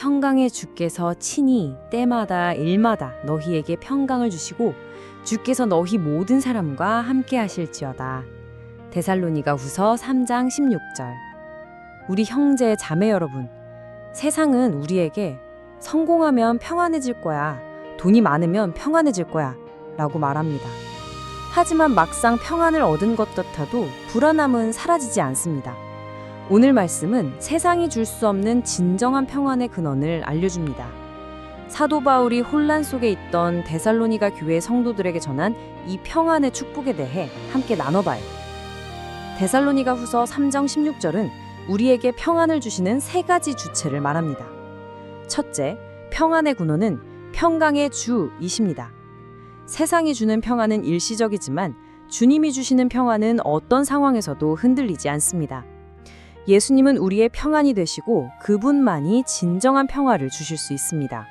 평강의 주께서 친히 때마다 일마다 너희에게 평강을 주시고 주께서 너희 모든 사람과 함께 하실지어다. 데살로니가 후서 3장 16절. 우리 형제 자매 여러분, 세상은 우리에게 성공하면 평안해질 거야. 돈이 많으면 평안해질 거야. 라고 말합니다. 하지만 막상 평안을 얻은 것 같아도 불안함은 사라지지 않습니다. 오늘 말씀은 세상이 줄 수 없는 진정한 평안의 근원을 알려줍니다. 사도 바울이 혼란 속에 있던 데살로니가 교회 성도들에게 전한 이 평안의 축복에 대해 함께 나눠봐요. 데살로니가 후서 3장 16절은 우리에게 평안을 주시는 세 가지 주체를 말합니다. 첫째, 평안의 근원은 평강의 주이십니다. 세상이 주는 평안은 일시적이지만 주님이 주시는 평안은 어떤 상황에서도 흔들리지 않습니다. 예수님은 우리의 평안이 되시고 그분만이 진정한 평화를 주실 수 있습니다.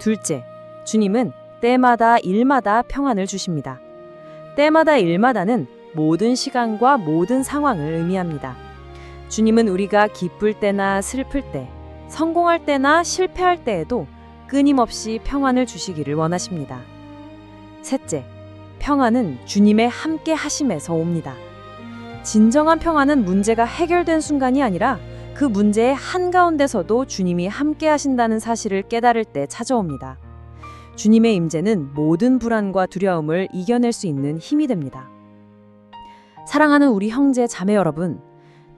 둘째, 주님은 때마다 일마다 평안을 주십니다. 때마다 일마다는 모든 시간과 모든 상황을 의미합니다. 주님은 우리가 기쁠 때나 슬플 때, 성공할 때나 실패할 때에도 끊임없이 평안을 주시기를 원하십니다. 셋째, 평안은 주님의 함께 하심에서 옵니다. 진정한 평안은 문제가 해결된 순간이 아니라 그 문제의 한가운데서도 주님이 함께 하신다는 사실을 깨달을 때 찾아옵니다. 주님의 임재는 모든 불안과 두려움을 이겨낼 수 있는 힘이 됩니다. 사랑하는 우리 형제 자매 여러분,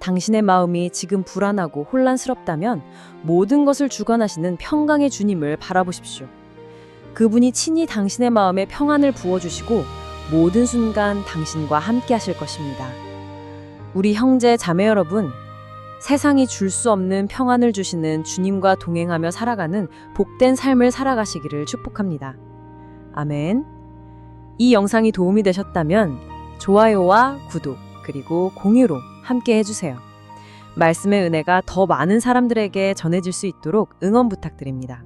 당신의 마음이 지금 불안하고 혼란스럽다면 모든 것을 주관하시는 평강의 주님을 바라보십시오. 그분이 친히 당신의 마음에 평안을 부어주시고 모든 순간 당신과 함께 하실 것입니다. 우리 형제 자매 여러분, 세상이 줄 수 없는 평안을 주시는 주님과 동행하며 살아가는 복된 삶을 살아가시기를 축복합니다. 아멘. 이 영상이 도움이 되셨다면 좋아요와 구독, 그리고 공유로 함께 해주세요. 말씀의 은혜가 더 많은 사람들에게 전해질 수 있도록 응원 부탁드립니다.